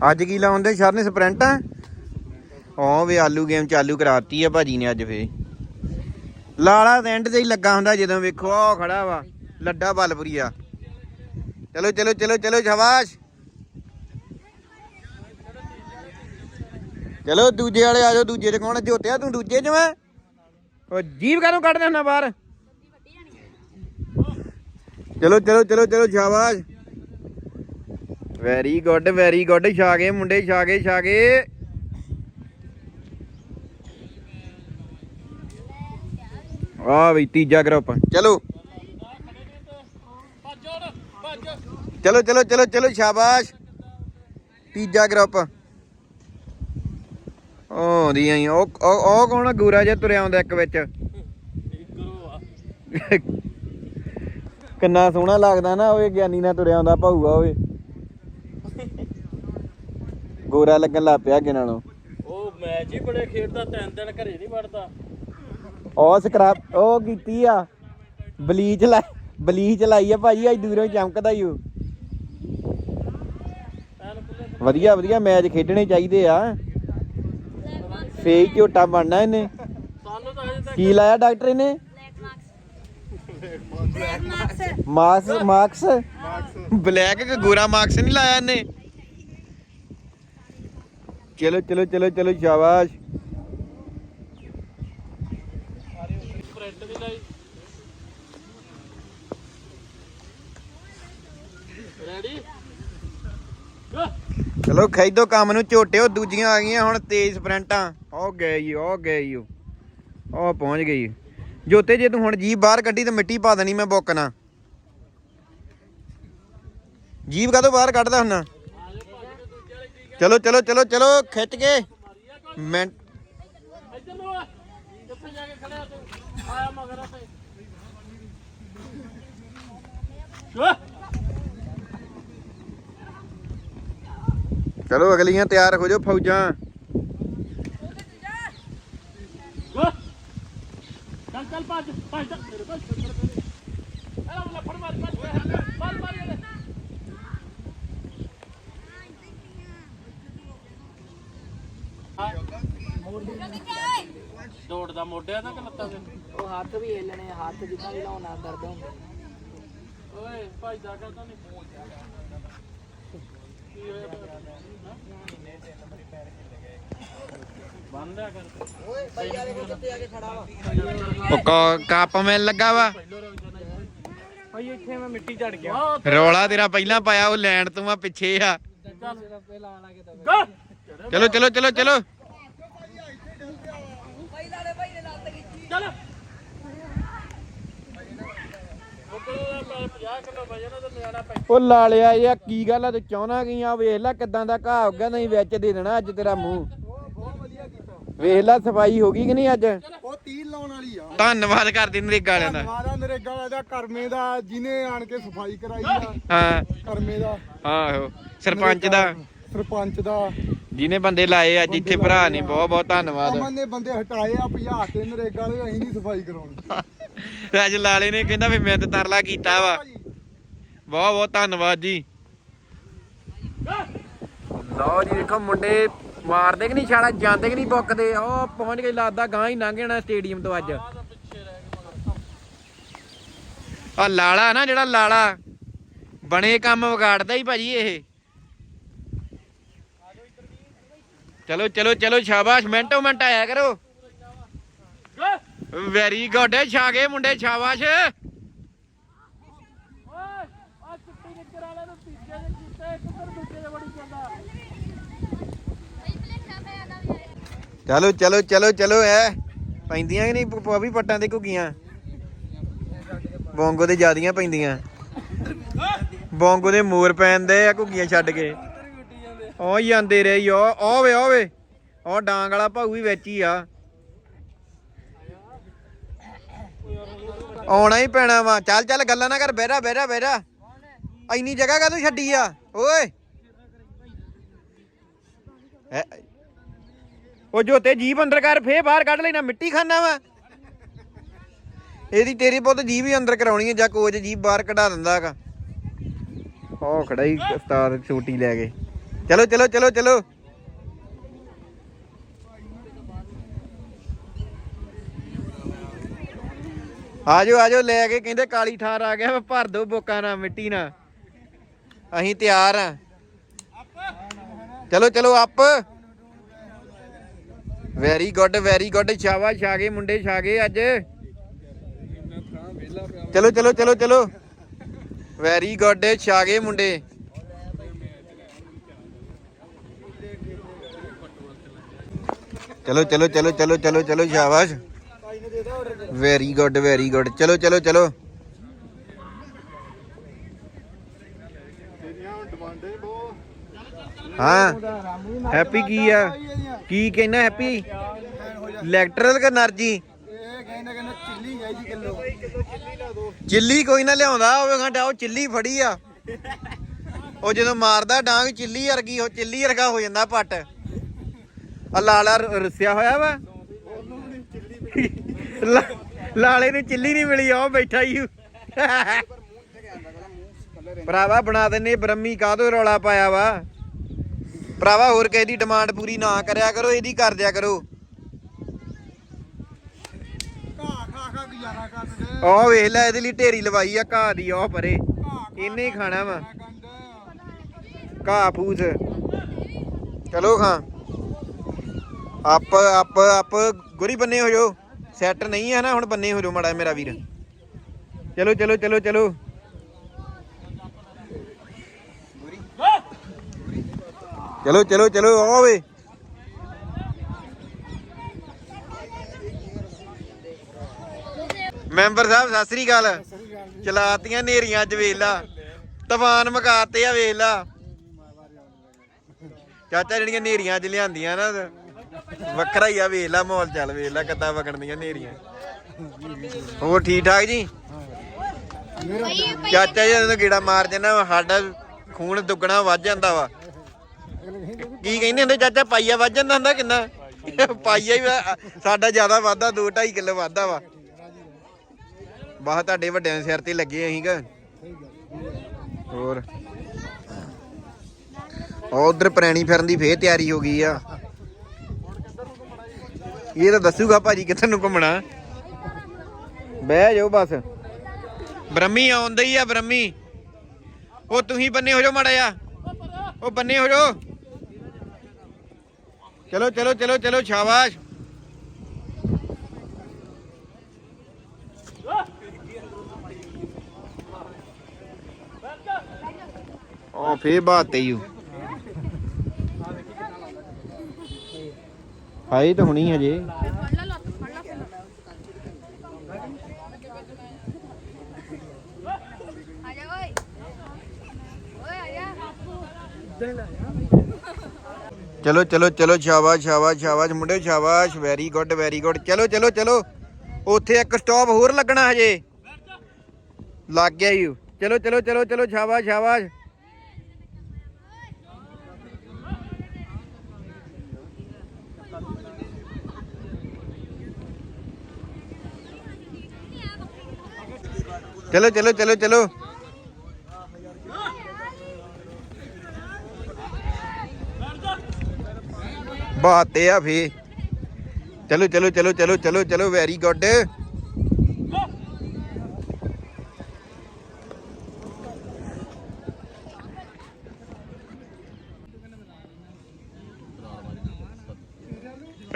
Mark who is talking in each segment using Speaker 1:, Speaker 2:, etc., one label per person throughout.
Speaker 1: ਅੱਜ ਕੀ ਲਾਉਂਦੇ ਸ਼ਰ ਨੇ ਸਪ੍ਰਿੰਟ? ਆ ਵੀ ਆਲੂ ਗੇਮ ਚਾਲੂ ਕਰਾਤੀ ਆ ਭਾਜੀ ਨੇ ਅੱਜ ਫੇ ਲਾਲਾ ਤੇ ਤੇ ਹੀ ਲੱਗਾ ਹੁੰਦਾ ਜਦੋਂ ਵੇਖੋ ਉਹ ਖੜਾ ਵਾ, ਲੱਡਾ ਬਲਪੁਰੀਆ ਚਲੋ ਚਲੋ ਚਲੋ ਚਲੋ ਸ਼ਾਬਾਸ਼। ਚਲੋ, ਦੂਜੇ ਵਾਲੇ ਆ ਜਾਓ, ਦੂਜੇ ਤੇ ਕੌਣ ਝੋਟਿਆ ਤੂੰ ਦੂਜੇ ਚ ਮੈਂ ਉਹ ਜੀਵ ਕਾਹਨੂੰ ਕੱਢਦੇ ਹੁੰਦਾ ਬਾਹਰ? ਚਲੋ ਚਲੋ ਚਲੋ ਚਲੋ, ਸ਼ਾਬਾਸ਼। ਵੈਰੀ ਗੁੱਡ ਵੈਰੀ ਗੁੱਡ ਛਾਗੇ ਮੁੰਡੇ, ਛਾਗੇ ਛਾਗੇ। ਆ ਵੀ ਤੀਜਾ ਗਰੁੱਪ ਚਲੋ। ਚਲੋ ਚਲੋ ਚਲੋ ਚਲੋ, ਸ਼ਾਬਾਸ਼। ਤੀਜਾ ਗਰੁੱਪ ਉਹ ਦੀ ਆਈ ਉਹ ਉਹ ਕੌਣ ਆ? ਗੋਰਾ ਜਿਹਾ ਤੁਰਿਆ ਆਉਂਦਾ ਇੱਕ ਵਿੱਚ। ਕਿੰਨਾ ਸੋਹਣਾ ਲੱਗਦਾ ਨਾ ਓਏ ਗਿਆਨੀ ਨਾਲ ਤੁਰਿਆ ਆਉਂਦਾ ਭਾਊਗਾ ਓਏ ਗੋਰਾ ਲੱਗਣ ਲੱਗ ਪਿਆ ਅੱਗੇ ਨਾਲੋਂ।
Speaker 2: ਉਹ ਮੈਚ ਹੀ ਬੜੇ ਖੇਡਦਾ ਤਿੰਨ ਦਿਨ ਘਰੇ ਨਹੀਂ ਵੜਦਾ।
Speaker 1: ਉਹ ਸਕ੍ਰੈਪ ਉਹ ਕੀਤੀ ਆ। ਬਲੀਚ ਲਾ ਬਲੀਚ ਲਾਈ ਆ ਭਾਜੀ ਅੱਜ ਦੂਰੋਂ ਹੀ ਚਮਕਦਾ ਹੀ ਉਹ। ਵਧੀਆ ਵਧੀਆ ਮੈਚ ਖੇਡਣੇ ਚਾਹੀਦੇ ਆ। ਫੇਕ ਝੋਟਾ ਬਣਨਾ ਇਹਨੇ।
Speaker 2: ਸਾਨੂੰ ਤਾਂ ਅਜੇ ਤੱਕ
Speaker 1: ਕੀ ਲਾਇਆ ਡਾਕਟਰ ਇਹਨੇ? ਮਾਰਕਸ ਮਾਰਕਸ ਬਲੈਕ ਕਿ ਗੋਰਾ ਮਾਰਕਸ ਨਹੀਂ ਲਾਇਆ ਇਹਨੇ। ਚਲੋ ਚਲੋ ਚਲੋ ਚਲੋ ਸ਼ਾਬਾਸ਼। ਚਲੋ ਖੈਦੋ ਕੰਮ ਨੂੰ ਝੋਟਿਓ ਦੂਜੀਆਂ ਆ ਗਈਆਂ ਹੁਣ ਤੇਜ਼ ਸਪ੍ਰਿੰਟਾਂ। ਉਹ ਗਏ ਜੀ ਉਹ ਗਏ ਜੀ। ਉਹ ਪਹੁੰਚ ਗਈ। ਜੋਤੇ ਜੇ ਤੂੰ ਹੁਣ ਜੀਬ ਬਾਹਰ ਕੱਢੀ ਤੇ ਮਿੱਟੀ ਪਾ ਦੇਣੀ ਮੈਂ ਬੋਕਣਾ ਜੀਬ ਕਾਹਤੋਂ ਬਾਹਰ ਕੱਢਦਾ ਹੁੰਨਾ ਚਲੋ ਚਲੋ ਚਲੋ ਚਲੋ, ਖਿੱਚ ਕੇ। ਮੈਂ
Speaker 2: ਇੱਧਰ ਨੂੰ ਆ ਕਿੱਥੇ ਜਾ ਕੇ ਖੜਿਆ ਤੂੰ ਆਇਆ ਮਗਰ ਤੇ ਓਏ
Speaker 1: ਚਲੋ, ਅਗਲੀਆਂ ਤਿਆਰ ਹੋ ਜਾਓ ਫੌਜਾਂ।
Speaker 2: ਓਏ ਚੱਲ ਚੱਲ, ਭੱਜ ਭੱਜ। ਚੱਲ ਮੇਰੇ ਕੋਲ ਛੱਡ ਮੇਰੇ ਅਰੇ ਉਹ ਫੜ ਮਾਰ ਮਾਰ ਮਾਰ ਮਾਰ ਇਹਦੇ। ਦੌੜਦਾ ਮੋਢਿਆਂ ਦਾ ਕਿ ਲੱਤਾਂ ਦੇ?
Speaker 3: ਉਹ ਹੱਥ ਵੀ ਹਿੱਲਣੇ ਹੱਥ ਜਿੱਦਾਂ ਵੀ ਲਾਉਣਾ ਦਰਦ ਹੁੰਦਾ
Speaker 2: ਓਏ ਭੱਜਦਾ ਕਰਦਾ ਨਹੀਂ। ਕੀ ਹੋਇਆ ਬੰਦਾ ਕਰ।
Speaker 1: ਉਹ ਕ- ਕੱਪ ਮਿਲ ਲੱਗਾ ਵਾ।
Speaker 3: ਭਾਈ ਇੱਥੇ ਮੈਂ ਮਿੱਟੀ ਝੜ ਗਿਆ।
Speaker 1: ਰੌਲਾ ਤੇਰਾ ਪਹਿਲਾਂ ਪਾਇਆ ਉਹ ਲੈਣ ਤੂੰ ਆ ਪਿੱਛੇ ਆ।
Speaker 3: ਕਿ
Speaker 1: ਚਲੋ ਚਲੋ ਚਲੋ ਚਲੋ।
Speaker 2: ਚੱਲ। ਉਹ ਕੋਲ 50 ਕਿਲੋ ਵਜਨ ਉਹਦਾ ਨਿਆਣਾ ਪੈ
Speaker 1: ਉਹ ਲਾਲਿਆ ਇਹ ਕੀ ਗੱਲ ਆ ਤੂੰ ਚਾਹਣਾ ਕੀ ਆ? ਵੇਖ ਲੈ ਕਿਦਾਂ ਦਾ ਘਾਹ ਹੋ ਗਿਆ ਨਹੀਂ ਵਿੱਚ ਦੇ ਦੇਣਾ ਅੱਜ ਤੇਰਾ ਮੂੰਹ। ਵੇਖ ਲੈ ਸਫ਼ਾਈ ਹੋ ਗਈ ਕਿ ਨਹੀਂ ਅੱਜ?
Speaker 4: ਉਹ ਤੀਰ ਲਾਉਣ ਵਾਲੀ ਆ।
Speaker 1: ਧੰਨਵਾਦ ਕਰਦੇ ਨਰੇਗਾ ਵਾਲਿਆਂ ਦਾ।
Speaker 4: ਮਾਰਾ ਨਰੇਗਾ ਦਾ ਕਰਮੇ ਦਾ ਜਿਹਨੇ ਆਣ ਕੇ ਸਫ਼ਾਈ ਕਰਾਈ ਆ।
Speaker 1: ਹਾਂ।
Speaker 4: ਕਰਮੇ ਦਾ।
Speaker 1: ਆਹੋ ਸਰਪੰਚ ਦਾ।
Speaker 4: ਸਰਪੰਚ ਦਾ।
Speaker 1: ਜਿਹਨੇ ਬੰਦੇ ਲਾਏ ਅੱਜ ਇੱਥੇ ਭਰਾ ਨੇ ਬਹੁਤ ਬਹੁਤ ਧੰਨਵਾਦ।
Speaker 4: ਅਮਨ ਨੇ ਬੰਦੇ ਹਟਾਏ ਆ 50 ਤੇ ਨਰੇਗਾ ਵਾਲੇ ਅਸੀਂ ਨਹੀਂ ਸਫ਼ਾਈ ਕਰਾਉਣੀ।
Speaker 1: ਅੱਜ ਲਾਲੇ ਨੇ ਕਹਿੰਦਾ ਵੀ ਮੈਂ ਤੇ ਤਰਲਾ ਕੀਤਾ ਵਾ। ਬਹੁਤ ਬਹੁਤ ਧੰਨਵਾਦ ਜੀ। ਲਓ ਜੀ ਦੇਖੋ ਮੁੰਡੇ ਮਾਰਦੇ ਕਿ ਨਹੀਂ ਛਾਲਾ ਜਾਂਦੇ ਕਿ ਨਹੀਂ ਬੁੱਕਦੇ। ਉਹ ਪਹੁੰਚ ਗਏ ਲੱਗਦਾ ਗਾਂ ਹੀ ਲੰਘ ਜਾਣਾ ਸਟੇਡੀਅਮ ਤੋਂ ਅੱਜ। ਆ ਲਾਲਾ ਨਾ ਜਿਹੜਾ ਲਾਲਾ ਬਣੇ ਕੰਮ ਵਿਗਾੜਦਾ ਹੀ ਭਾਜੀ ਇਹ। ਚਲੋ ਚਲੋ ਚਲੋ, ਸ਼ਾਬਾਸ਼, ਮਿੰਟੋ ਮਿੰਟ ਆਇਆ ਕਰੋ। ਵੈਰੀ ਗੁੱਡ ਛਾਗੇ ਮੁੰਡੇ, ਸ਼ਾਬਾਸ਼। ਚਲੋ ਚਲੋ ਚਲੋ ਚਲੋ, ਐ। ਪੈਂਦੀਆਂ ਕਿ ਨਹੀਂ ਪਵੀ ਪੱਟਾਂ ਤੇ ਘੁੱਗੀਆਂ। ਬੋਂਗੋ ਤੇ ਜਿਆਦੀਆਂ ਪੈਂਦੀਆਂ। ਬੋਂਗੋ ਦੇ ਮੋਰ ਪੈਂਦੇ ਆ ਘੁੱਗੀਆਂ ਛੱਡ ਕੇ। ਉਹ ਹੀ ਜਾਂਦੇ ਰਹੇ ਉਹ ਉਹ ਵੇ ਉਹ ਵੇ। ਉਹ ਡਾਂਗ ਵਾਲਾ ਭਾਊ ਵੀ ਵਿੱਚ ਹੀ ਆ। ਆਉਣਾ ਹੀ ਪੈਣਾ ਵਾ। ਚੱਲ ਚੱਲ ਗੱਲਾਂ ਨਾ ਕਰ, ਬਹਿਰਾ ਬਹਿਰਾ ਬਹਿਰਾ। ਇੰਨੀ ਜਗ੍ਹਾ ਕਾ ਤੂੰ ਛੱਡੀ ਆ? ਓਏ। ਐ, ਉਹ ਜੋਤੇ ਜੀਬ ਅੰਦਰ ਕਰ, ਫੇਰ ਬਾਹਰ ਕੱਢ ਲੈਣਾ। ਮਿੱਟੀ ਖਾਨਾ ਵਾ। ਇਹਦੀ ਤੇਰੀ ਪੁੱਤ ਜੀਬ ਹੀ ਅੰਦਰ ਕਰਾਉਣੀ ਹੈ ਜਾਂ ਕੋਚ ਜੀਬ ਬਾਹਰ ਕਢਾ ਦਿੰਦਾ ਉਹ ਖੜਾ ਹੀ ਉਸਤਾਦ ਛੋਟੀ ਲੈ ਕੇ। ਚਲੋ ਚਲੋ ਚਲੋ ਚਲੋ। ਆਜੋ ਆਜੋ, ਲੈ ਕੇ ਕਹਿੰਦੇ ਕਾਲੀ ਠਾਰ ਆ ਗਿਆ ਭਰ ਦੋ ਬੋਕਾਂ ਨਾਲ ਮਿੱਟੀ ਨਾਲ। ਅਸੀਂ ਤਿਆਰ ਆ। ਚਲੋ ਚਲੋ up very good very good ਸ਼ਾਬਾਸ਼, ਛਾਗੇ ਮੁੰਡੇ, ਛਾਗੇ ਅੱਜ। ਚਲੋ ਚਲੋ ਚਲੋ ਚਲੋ। ਵੈਰੀ ਗੁੱਡ ਛਾਗੇ ਮੁੰਡੇ। ਚਲੋ ਚਲੋ ਚਲੋ ਚਲੋ ਚਲੋ ਚਲੋ, ਸ਼ਾਬਾਸ਼। ਵੈਰੀ ਗੁੱਡ ਵੈਰੀ ਗੁੱਡ ਚਲੋ ਚਲੋ ਚਲੋ। ਹਾਂ। ਹੈਪੀ ਕੀ ਆ? ਕੀ ਕਹਿੰਦਾ ਹੈਪੀ ਇਲੈਕਟ੍ਰਲ ਕਿ એનર્ਜੀ
Speaker 4: ਚਿੱਲੀ
Speaker 1: ਕੋਈ ਨਾ ਲਿਆਉਂਦਾ ਹੋਵੇ ਘੰਟਾ ਉਹ ਚਿੱਲੀ ਫੜੀ ਆ। ਉਹ ਜਦੋਂ ਮਾਰਦਾ ਡਾਂਗ, ਚਿੱਲੀ ਵਰਗੀ, ਉਹ ਚਿੱਲੀ ਵਰਗਾ ਹੋ ਜਾਂਦਾ ਪੱਟ। ਆ ਲਾਲਾ ਰ- ਰੁੱਸਿਆ ਹੋਇਆ ਵਾ। ਲਾਲੇ ਨੂੰ ਚਿੱਲੀ ਨਹੀਂ ਮਿਲੀ, ਉਹ ਬੈਠਾ ਹੀ ਭਰਾਵਾ ਬਣਾ ਦਿੰਨੇ ਬ੍ਰਹਮੀ ਕਾਹਦੋਂ ਰੌਲਾ ਪਾਇਆ ਵਾ। ਭਰਾਵਾ ਹੋਰ ਕਿਸੇ ਦੀ ਡਿਮਾਂਡ ਪੂਰੀ ਨਾ ਕਰਿਆ ਕਰੋ, ਇਹਦੀ ਕਰ ਦਿਆ ਕਰੋ।
Speaker 4: ਘਾਹ ਖਾ
Speaker 1: ਉਹ ਵੇਖ ਲੈ, ਇਹਦੇ ਲਈ ਢੇਰੀ ਲਵਾਈ ਆ, ਘਾਹ ਦੀ ਉਹ ਪਰੇ। ਇਹਨੇ ਖਾਣਾ ਵਾ। ਘਾਹ ਫੂਸ ਚਲੋ ਖਾਂ। ਅੱਪ ਅੱਪ ਅੱਪ ਗੁਰੀ ਬੰਨੇ ਹੋ ਜੋ ਸੈੱਟ ਨਹੀਂ ਹੈ ਨਾ, ਹੁਣ ਬੰਨੇ ਹੋ ਜੋ ਮੜਾ ਮੇਰਾ ਵੀਰ। ਚਲੋ ਚਲੋ ਚਲੋ ਚਲੋ। ਚਲੋ ਚਲੋ ਚਲੋ ਓਏ ਮੈਂਬਰ ਸਾਹਿਬ, ਸਤਿ ਸ੍ਰੀ ਅਕਾਲ। ਚਲਾਤੀਆਂ ਨੇਰੀਆਂ ਅੱਜ ਵੇਲਾ। ਤੂਫਾਨ ਮਕਾਤੇ ਆ ਵੇਲਾ। ਚਾਚਾ ਜਿਹੜੀਆਂ ਨੇਰੀਆਂ ਅੱਜ ਲਿਆਂਦੀਆਂ ਨਾ। ਵੱਖਰਾ ਹੀ ਆ, ਵੇਖ ਲਾ ਮਾਹੌਲ ਚੱਲ, ਵੇਖ ਲਾ ਕਿੱਦਾਂ ਵਗਣਦੀਆਂ ਨੇਰੀਆਂ ਹੋਰ ਠੀਕ ਠਾਕ ਜੀ? ਚਾਚਾ ਜੀ, ਜਦੋਂ ਗੇੜਾ ਮਾਰ ਜਾਂਦਾ ਸਾਡਾ ਖੂਨ ਦੁੱਗਣਾ ਵੱਧ ਜਾਂਦਾ ਵਾ। ਕੀ ਕਹਿੰਦੇ ਹੁੰਦੇ ਚਾਚਾ, ਪਾਈਆ ਵੱਜ ਜਾਂਦਾ ਹੁੰਦਾ ਕਿੰਨਾ? ਪਾਈਆ ਹੀ ਸਾਡਾ ਜ਼ਿਆਦਾ ਵਾਧਾ 2 2.5 ਕਿਲੋ ਵਾਧਾ ਵਾ। ਬਾਹ ਤੁਹਾਡੇ ਵੱਡਿਆਂ ਦੇ ਸਿਰ ਤੇ ਲੱਗੇ ਅਸੀਂ ਕ ਹੋਰ? ਉਧਰ ਪ੍ਰੈਣੀ ਫਿਰਨ ਦੀ ਫੇਰ ਤਿਆਰੀ ਹੋ ਗਈ ਆ। ਇਹ ਤਾਂ ਦੱਸੂਗਾ ਭਾਜੀ ਕਿੱਥੇ ਨੂੰ ਘੁੰਮਣਾ। ਬਹਿ ਜਾਓ ਬਸ। ਬ੍ਰਹਮੀ ਆਉਂਦਾ ਹੀ ਆ, ਬ੍ਰਹਮੀ। ਉਹ ਤੁਸੀਂ ਬੰਨੇ ਹੋ ਜਾਓ ਮਾੜਾ ਆ ਉਹ ਬੰਨੇ ਹੋ ਜਾਓ। ਚਲੋ ਚਲੋ ਚਲੋ ਚਲੋ, ਸ਼ਾਬਾਸ਼। ਉਹ ਫੇਰ ਬਾਤ ਹੀ ਹਾਈ ਤਾਂ ਹੋਣੀ ਹਜੇ। ਚਲੋ ਚਲੋ ਚਲੋ, ਸ਼ਾਬਾਸ਼ ਸ਼ਾਬਾਸ਼ ਸ਼ਾਬਾਸ਼ ਮੁੰਡੇ ਸ਼ਾਬਾਸ਼। ਵੈਰੀ ਗੁੱਡ ਵੈਰੀ ਗੁੱਡ ਚਲੋ ਚਲੋ ਚਲੋ। ਉੱਥੇ ਇੱਕ ਸਟਾਪ ਹੋਰ ਲੱਗਣਾ ਹਜੇ। ਲੱਗ ਗਿਆ ਯੂ ਚਲੋ ਚਲੋ ਚਲੋ ਚਲੋ, ਸ਼ਾਬਾਸ਼ ਸ਼ਾਬਾਸ਼। ਚਲੋ ਚਲੋ ਚਲੋ ਚਲੋ। ਬਾਤ ਇਹ ਆ ਫੇ ਚਲੋ ਚਲੋ ਚਲੋ ਚਲੋ ਚਲੋ ਚਲੋ ਵੈਰੀ ਗੁੱਡ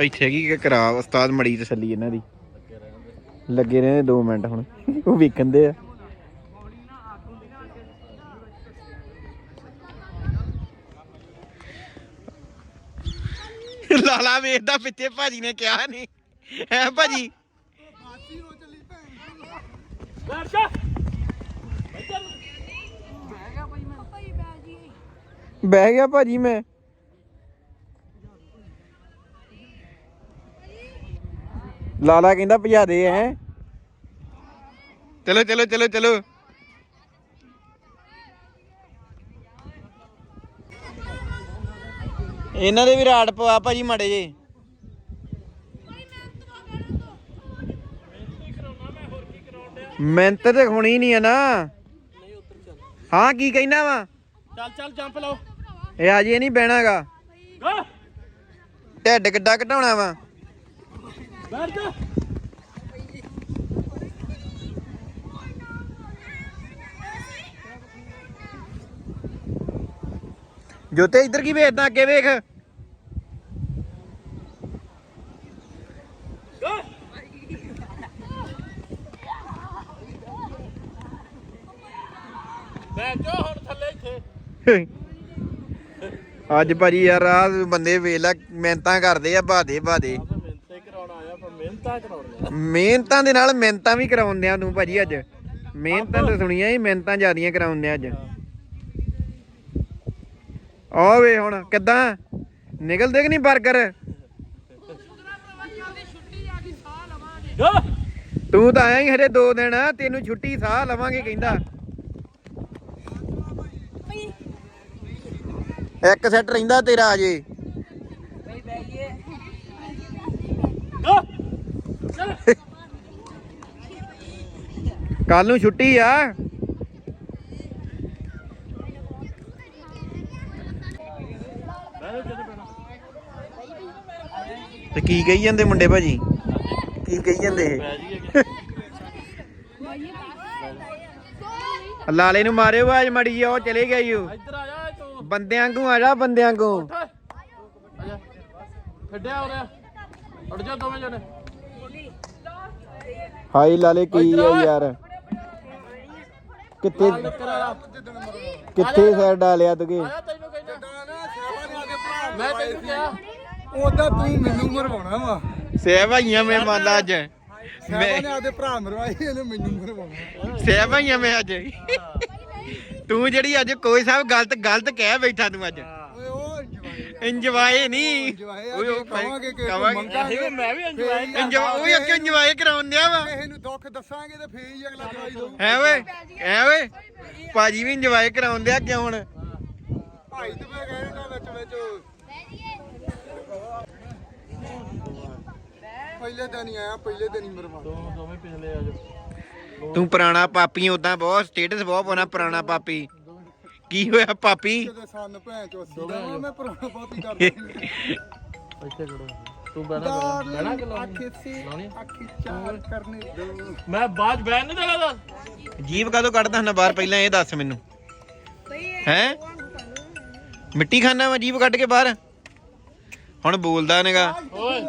Speaker 1: ਇੱਥੇ ਕੀ ਕਿ ਕਰਾ ਉਸਤਾਦ ਮੜੀ ਤਸੱਲੀ ਇਹਨਾਂ ਦੀ। ਲੱਗੇ ਰਹੇ 2 ਮਿੰਟ ਹੁਣ। ਉਹ ਵੇਖਣ ਦੇ ਆ ਲਾਲਾ ਵੇਖਦਾ ਪਿੱਛੇ ਭਾਜੀ ਨੇ ਕਿਹਾ ਨਹੀਂ ਹੈ ਭਾਜੀ? ਬਹਿ ਗਿਆ ਭਾਜੀ ਮੈਂ। ਲਾਲਾ ਕਹਿੰਦਾ ਭਜਾ ਦੇ ਹੈ। ਚਲੋ ਚਲੋ ਚਲੋ ਚਲੋ। ਇਹਨਾਂ ਦੇ ਵੀ ਰਾੜ ਪਵਾ ਭਾਜੀ ਮਾੜੇ ਜੇ। ਮਿਹਨਤ ਤੇ ਹੋਣੀ ਨਹੀਂ ਆ ਨਾ। ਹਾਂ ਕੀ ਕਹਿਣਾ ਵਾ?
Speaker 2: ਚੱਲ ਚੱਲ ਜੰਪ ਲਾਓ।
Speaker 1: ਇਹ ਅਜੇ ਨਹੀਂ ਬਹਿਣਾਗਾ
Speaker 2: ਗੋ।
Speaker 1: ਢਿੱਡ ਕਿੱਡਾ ਘਟਾਉਣਾ ਵਾ।
Speaker 2: ਬੈਠ ਜਾ।
Speaker 1: ਜੋਤੇ, ਇੱਧਰ ਕੀ ਵੇਖਦਾ? ਅੱਗੇ ਵੇਖ।
Speaker 2: ਗੋ ਬੈਠ ਹੁਣ ਥੱਲੇ ਇੱਥੇ
Speaker 1: ਅੱਜ ਭਾਜੀ ਯਾਰ ਆ ਬੰਦੇ ਵੇਲਾ ਮਿਹਨਤਾਂ ਕਰਦੇ ਆ ਬਾਦੇ ਬਾਦੇ
Speaker 2: ਮਿਹਨਤਾਂ ਮਿਹਨਤਾਂ
Speaker 1: ਦੇ ਨਾਲ ਮਿਹਨਤਾਂ ਵੀ ਕਰਾਉਂਦੇ ਆ ਤੂੰ ਭਾਜੀ ਅੱਜ। ਮਿਹਨਤਾਂ ਤਾਂ ਸੁਣੀਆਂ ਹੀ, ਮਿਹਨਤਾਂ ਜ਼ਿਆਦੀਆਂ ਕਰਾਉਂਦੇ ਆ ਅੱਜ। ਆ ਵੇ ਹੁਣ ਕਿੱਦਾਂ? ਨਿਕਲਦੇ ਕਿ ਨਹੀਂ ਬਰਗਰ?
Speaker 2: ਗੋ
Speaker 1: ਤੂੰ ਤਾਂ ਆਇਆ ਹੀ ਹਰੇ 2 ਦਿਨ ਤੈਨੂੰ ਛੁੱਟੀ ਸਾਹ ਲਵਾਂਗੇ ਕਹਿੰਦਾ। ਇੱਕ ਸੈੱਟ ਰਹਿੰਦਾ ਤੇਰਾ ਅਜੇ। ਕੱਲ ਨੂੰ ਛੁੱਟੀ ਆ
Speaker 2: ਬੈਠ ਜਾ ਜਦੋਂ ਪੈਣਾ
Speaker 1: ਤੇ ਕੀ ਕਹੀ ਜਾਂਦੇ ਮੁੰਡੇ ਭਾਜੀ? ਕੀ ਕਹੀ ਜਾਂਦੇ ਇਹ? ਲਾਲੇ ਨੂੰ ਮਾਰਿਓ ਆਵਾਜ਼ ਮੜੀ ਉਹ ਚਲੇ ਗਿਆ ਈ ਓ।
Speaker 2: ਇੱਧਰ ਆ ਜਾ ਤੂੰ।
Speaker 1: ਬੰਦਿਆਂ ਵਾਂਗੂ ਆ ਜਾ ਬੰਦਿਆਂ ਵਾਂਗੂ।
Speaker 2: ਹੋ ਰਿਹਾ ਜਾ। ਦੋਵੇਂ ਜਣੇ।
Speaker 1: ਹਾਈ ਲਾਲੇ ਕੀ ਆ ਯਾਰ। ਕਿੱਥੇ ਕਿੱਥੇ ਸਾਈਡ ਡਾਲਿਆ
Speaker 4: ਆਦੇ ਭਰਾ
Speaker 2: ਮੈਂ ਤੈਨੂੰ ਕਿਹਾ
Speaker 4: ਉਹਦਾ ਤੂੰ ਮੈਨੂੰ ਮਰਵਾਉਣਾ ਵਾ।
Speaker 1: ਸੇ ਭਾਈਆਂ ਮੈਂ ਮੰਨ ਲਾ ਅੱਜ।
Speaker 4: ਸੇਵਾ ਨੇ ਆਦੇ ਭਰਾ ਮਰਵਾਈ ਇਹਨੇ ਮੈਨੂੰ ਮਰਵਾਉਣਾ।
Speaker 1: ਸੇ ਭਾਈਆਂ ਮੈਂ ਅੱਜ। ਤੂੰ ਜਿਹੜੀ ਅੱਜ ਕੋਈ ਸਾਹਿਬ ਗਲਤ ਗਲਤ ਕਹਿ ਬੈਠਾ ਤੂੰ ਅੱਜ।
Speaker 4: ਓਏ ਉਹ
Speaker 1: ਇੰਜਵਾਏ ਨਹੀਂ।
Speaker 4: ਇੰਜਵਾਏ
Speaker 1: ਓਏ ਉਹ
Speaker 4: ਜੇ ਕਵਾਂਗੇ ਕਿ। ਮੰਗਾਂਗੇ,
Speaker 2: ਮੈਂ ਵੀ
Speaker 4: ਫੇਰ
Speaker 1: ਇੰਜਵਾ ਉਹ ਅੱਗੇ ਇੰਜਵਾਏ ਕਰਾਉਣ ਦਿਆ ਵਾ।
Speaker 4: ਕਿਸੇ ਨੂੰ ਦੁੱਖ ਦੱਸਾਂਗੇ ਤੇ ਫੇਰ ਹੀ ਅਗਲਾ ਜਵਾਈ ਦਊ।
Speaker 1: ਹੈ ਓਏ ਹੈ ਓਏ। ਭਾਜੀ ਵੀ ਇੰਜਵਾਏ ਕਰਾਉਣ ਦਿਆ ਕਿਉਂ ਹੁਣ।
Speaker 4: ਭਾਈ ਤੇ ਮੈਂ ਕਹਿਣਾ ਵਿੱਚ ਵਿੱਚ ਪਹਿਲੇ ਦਿਨ ਹੀ ਆਇਆ ਪਹਿਲੇ ਦਿਨ ਹੀ ਮਰਵਾ
Speaker 2: ਦੋਵੇਂ ਦੋਵੇਂ ਪਿਛਲੇ ਆ ਜਾ
Speaker 1: ਤੂੰ ਪੁਰਾਣਾ ਪਾਪੀ ਉਦਾਂ ਬਹੁਤ ਸਟੇਟਸ ਬਹੁਤ ਪਾਉਣਾ ਪੁਰਾਣਾ ਪਾਪੀ। ਕੀ ਹੋਇਆ ਪਾਪੀ?
Speaker 4: ਕਿਤੇ ਸੰਨ ਭੈਣ ਚੋ ਅੱਸੀ ਦਾ ਮੈਂ ਪੁਰਾਣਾ ਪਾਪੀ ਕਰਦਾ
Speaker 2: ਇੱਥੇ ਖੜੋ ਤੂੰ ਬਹਿਣਾ ਬਹਿਣਾ। ਕਿ ਲਾਉਣੀ
Speaker 4: ਅੱਖੇ ਸੇ ਅੱਖੀ ਚਾਰ ਕਰਨੇ। ਦੋ
Speaker 2: ਮੈਂ ਬਾਅਦ ਬਹਿਣ ਨਹੀਂ ਦੇਣਾ
Speaker 1: ਜੀਵ ਕਦੋਂ ਕੱਢਦਾ ਹੁੰਦਾ? ਬਾਹਰ ਪਹਿਲਾਂ ਇਹ ਦੱਸ ਮੈਨੂੰ। ਹੈ? ਮਿੱਟੀ ਖਾਨਾ ਵਾ ਜੀਵ ਕੱਢ ਕੇ ਬਾਹਰ? ਹੁਣ ਬੋਲਦਾ ਨੇਗਾ।
Speaker 2: ਓਏ।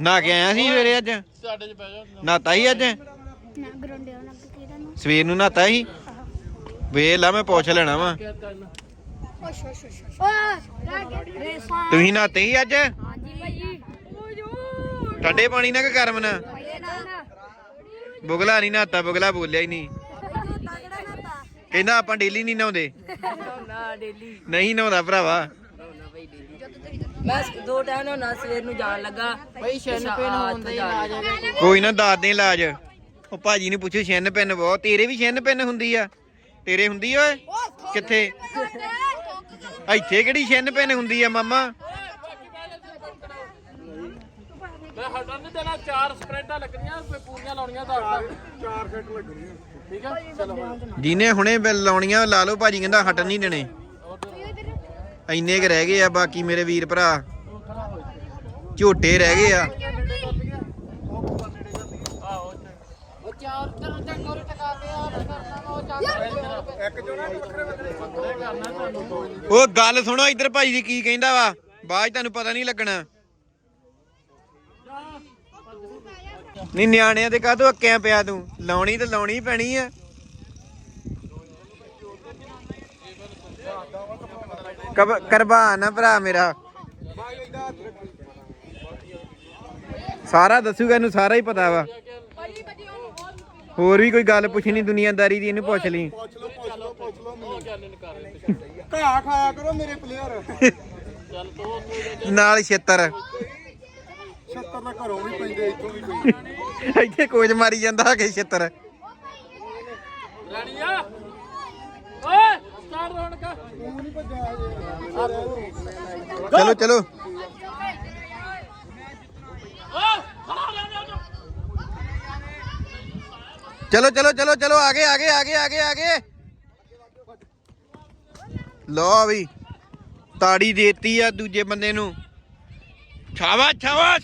Speaker 1: ਨਹਾ ਕੇ ਆਇਆ ਸੀ ਸਵੇਰੇ ਅੱਜ?
Speaker 2: ਸਾਡੇ ਚ ਬਹਿ ਜਾ।
Speaker 1: ਨਹਾਤਾ ਹੀ ਅੱਜ?
Speaker 5: ਨਾ ਗਰੰਡੇ ਉਹਨਾਂ ਕਿਹਦਾ ਨੂੰ।
Speaker 1: ਸਵੇਰ ਨੂੰ ਨਹਾਤਾ ਸੀ? ਵੇਖ ਲਾ ਮੈਂ ਪੁੱਛ ਲੈਣਾ ਵਾ। ਤੁਸੀਂ ਨਹਾਤੇ ਸੀ ਅੱਜ? ਠੰਡੇ ਪਾਣੀ ਨਾਲ ਕਿ ਗਰਮ ਨਾਲ?
Speaker 5: ਨਾ ਨਾ।
Speaker 1: ਬੁਗਲਾ ਨਹੀਂ ਨਹਾਤਾ ਬੁਗਲਾ ਬੋਲਿਆ ਹੀ ਨਹੀਂ।
Speaker 5: ਨਾ
Speaker 1: ਕਹਿੰਦਾ ਆਪਾਂ ਡੇਲੀ ਨਹੀਂ ਨਹਾਉਂਦੇ।
Speaker 3: ਨਾ ਡੇਲੀ।
Speaker 1: ਨਹੀਂ ਨਹਾਉਂਦਾ ਭਰਾਵਾ।
Speaker 3: ਮੈਂ ਦੋ ਟਾਈਮ ਨਾ ਸਵੇਰ ਨੂੰ ਜਾਣ ਲੱਗਾ। ਬਈ ਸ਼ੈਨ ਪੇਨ ਹੋਣ ਦਾ ਇਲਾਜ
Speaker 1: ਕੋਈ ਨਾ ਦੱਸ ਦੇ ਇਲਾਜ। ਉਹ ਭਾਜੀ ਨੂੰ ਪੁੱਛੋ ਛਿੰਨ ਪੈਨ ਬਹੁਤ ਤੇਰੇ ਵੀ ਛਿੰਨ ਪੈਨ ਹੁੰਦੀ ਆ। ਤੇਰੇ ਹੁੰਦੀ ਓਏ? ਕਿੱਥੇ? ਇੱਥੇ ਕਿਹੜੀ ਛਿੰਨ ਪੈਨ ਹੁੰਦੀ ਆ ਮਾਮਾ?
Speaker 2: ਮੈਂ ਹਟਣ ਨਹੀਂ ਦੇਣਾ ਚਾਰ ਸਪ੍ਰਿੰਟਾਂ ਲੱਗਣੀਆਂ ਕੋਈ ਪੂਰੀਆਂ ਲਾਉਣੀਆਂ ਦਾ
Speaker 4: ਚਾਰ ਫਿੱਟ ਲੱਗਣੀ
Speaker 2: ਠੀਕ ਆ? ਚਲੋ।
Speaker 1: ਜਿਹਨੇ ਹੁਣੇ ਬਿੱਲ ਲਾਉਣੀਆਂ ਲਾ ਲਓ ਭਾਜੀ ਕਹਿੰਦਾ ਹਟਣ ਨਹੀਂ ਦੇਣੇ। ਇੰਨੇ ਕ ਰਹਿ ਗਏ ਆ, ਬਾਕੀ ਮੇਰੇ ਵੀਰ ਭਰਾ ਝੋਟੇ ਰਹਿ ਗਏ ਆ। ਉਹ ਗੱਲ ਸੁਣੋ, ਇੱਧਰ ਭਾਈ ਜੀ ਕੀ ਕਹਿੰਦਾ ਵਾ? ਬਾਅਦ 'ਚ ਤੁਹਾਨੂੰ ਪਤਾ ਨਹੀਂ ਲੱਗਣਾ। ਨਹੀਂ, ਨਿਆਣਿਆਂ ਦੇ ਕਾਹਤੋਂ ਅੱਕਿਆ ਪਿਆ ਤੂੰ। ਲਾਉਣੀ ਤੇ ਲਾਉਣੀ ਪੈਣੀ ਆ। ਕਬ ਕਰਬਾ ਨਾ ਭਰਾ ਮੇਰਾ। ਸਾਰਾ ਦੱਸੂਗਾ ਇਹਨੂੰ ਸਾਰਾ ਹੀ ਪਤਾ ਵਾ। ਹੋਰ ਵੀ ਕੋਈ ਗੱਲ ਪੁੱਛਣੀ ਦੁਨੀਆਦਾਰੀ ਦੀ ਇਹਨੂੰ ਪੁੱਛ ਲਈ।
Speaker 4: ਪੁੱਛ ਲਓ ਪੁੱਛ ਲਓ ਪੁੱਛ ਲਓ ਮੈਨੂੰ ਘਾ ਖਾਇਆ ਕਰੋ ਮੇਰੇ ਪਲੇਅਰ
Speaker 2: ਚੱਲ ਤੂੰ ਤੂੰ
Speaker 1: ਨਾਲ ਛੇਤਰ
Speaker 4: 76 ਦਾ ਘਰੋਂ ਵੀ ਪੈਂਦੇ ਇੱਥੋਂ ਵੀ ਪੈਂਦੇ।
Speaker 1: ਇੱਥੇ ਕੋਚ ਮਾਰੀ ਜਾਂਦਾ ਹੈਗੇ ਛੇਤਰ।
Speaker 2: ਰਾਣੀਆ ਓਏ ਸਟਾਰ ਰੌਣਕ
Speaker 4: ਤੂੰ ਨਹੀਂ ਭੱਜਿਆ ਹਜੇ
Speaker 1: ਚਲੋ ਚਲੋ। ਚਲੋ ਚਲੋ ਚਲੋ ਚਲੋ ਆਗੇ ਆਗੇ ਆਗੇ ਆਗੇ ਆਗੇ ਲੋ ਵੀ ਤਾੜੀ ਦੇਤੀ ਆ ਦੂਜੇ ਬੰਦੇ ਨੂੰ। ਛਾਵਾ ਛਾਵਾ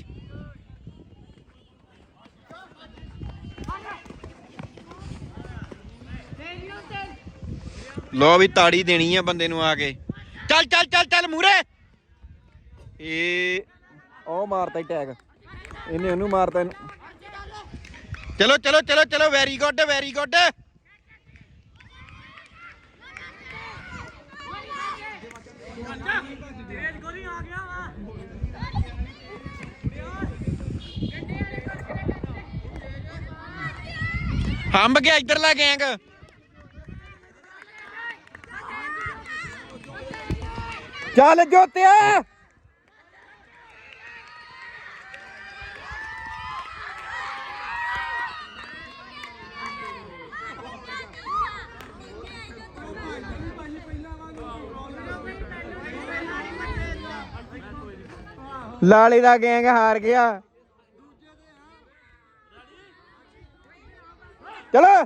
Speaker 1: ਲੋ ਵੀ ਤਾੜੀ ਦੇਣੀ ਆ ਬੰਦੇ ਨੂੰ ਆ ਕੇ। ਚੱਲ ਚੱਲ ਚੱਲ ਚੱਲ ਮੂਰੇ ਇਹ ਉਹ ਮਾਰਤਾ ਹੀ ਟੈਗ। ਇਹਨੇ ਉਹਨੂੰ ਮਾਰਤਾ ਇਹਨੂੰ। ਚਲੋ ਚਲੋ ਚਲੋ ਚਲੋ ਵੈਰੀ ਗੁੱਡ ਵੈਰੀ ਗੁੱਡ ਹੰਬ ਗਿਆ ਇੱਧਰਲਾ ਗੈਂਗ। ਚੱਲ ਜੋਤਿਆ। ਲਾਲੇ ਦਾ ਗੈਂਗ ਹਾਰ ਗਿਆ। ਚਲੋ।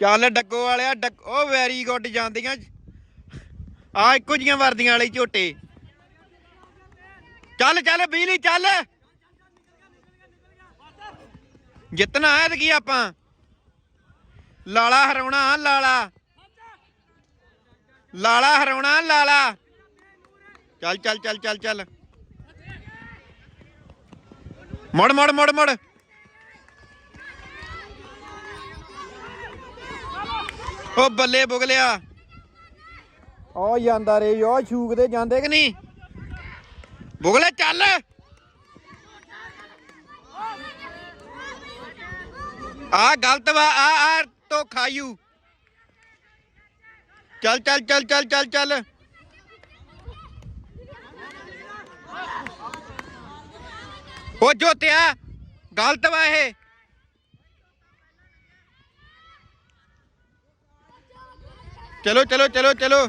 Speaker 1: ਚੱਲ ਡੱਕੋ ਵਾਲਿਆ, ਡੱਗ ਉਹ ਵੈਰੀ ਗੁੱਡ ਜਾਂਦੀਆਂ। ਆ ਇੱਕੋ ਜੀਆਂ ਵਰਦੀਆਂ ਵਾਲੇ ਝੋਟੇ। ਚੱਲ ਚੱਲ, ਬਿਜਲੀ, ਚੱਲ। ਜਿੱਤਣਾ ਹੈ ਤੇ ਕੀ ਆਪਾਂ। ਲਾਲਾ ਹਰਾਉਣਾ, ਲਾਲਾ। ਲਾਲਾ ਹਰਾਉਣਾ, ਲਾਲਾ। ਚੱਲ ਚੱਲ ਚੱਲ ਚੱਲ ਚੱਲ। ਮੁੜ ਮੁੜ ਮੁੜ ਮੁੜ। ਉਹ ਬੱਲੇ ਬੁਗਲਿਆ। ਆ ਜਾਂਦਾ ਰੇ ਉਹ ਛੂਕਦੇ ਜਾਂਦੇ ਕਿ ਨਹੀਂ? ਬੁਗਲੇ ਚੱਲ। ਆ ਗਲਤ ਵਾ, ਆ ਆ ਤੋ ਖਾਯੂ ਚੱਲ ਚੱਲ ਚੱਲ ਚੱਲ ਚੱਲ ਚੱਲ। ਉਹ ਜੋਤਿਆ, ਗਲਤ ਵਾ ਇਹ। ਚਲੋ ਚਲੋ ਚਲੋ ਚਲੋ।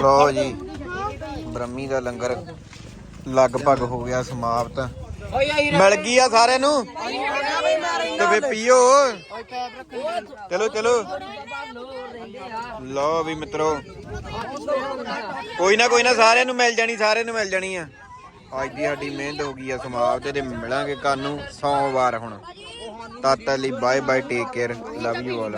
Speaker 1: ਲੋ ਜੀ, ਬ੍ਰਹਮੀ ਦਾ ਲੰਗਰ ਲਗਭਗ ਹੋ ਗਿਆ ਸਮਾਪਤ। ਮਿਲ ਗਈ ਆ ਸਾਰਿਆਂ ਨੂੰ? ਤੇ ਫੇ ਪੀਓ। ਚਲੋ ਚਲੋ। ਲੋ ਵੀ ਮਿੱਤਰੋ, ਕੋਈ ਨਾ ਕੋਈ ਨਾ, ਸਾਰਿਆਂ ਨੂੰ ਮਿਲ ਜਾਣੀ, ਸਾਰਿਆਂ ਨੂੰ ਮਿਲ ਜਾਣੀ ਆ। ਅੱਜ ਦੀ ਸਾਡੀ ਮਿਹਨਤ ਹੋ ਗਈ ਆ ਸਮਾਪਤ ਤੇ ਮਿਲਾਂਗੇ ਕੱਲ ਨੂੰ, ਸੋਮਵਾਰ ਹੁਣ। ਤਦ ਤੱਕ ਲਈ bye bye take care love you all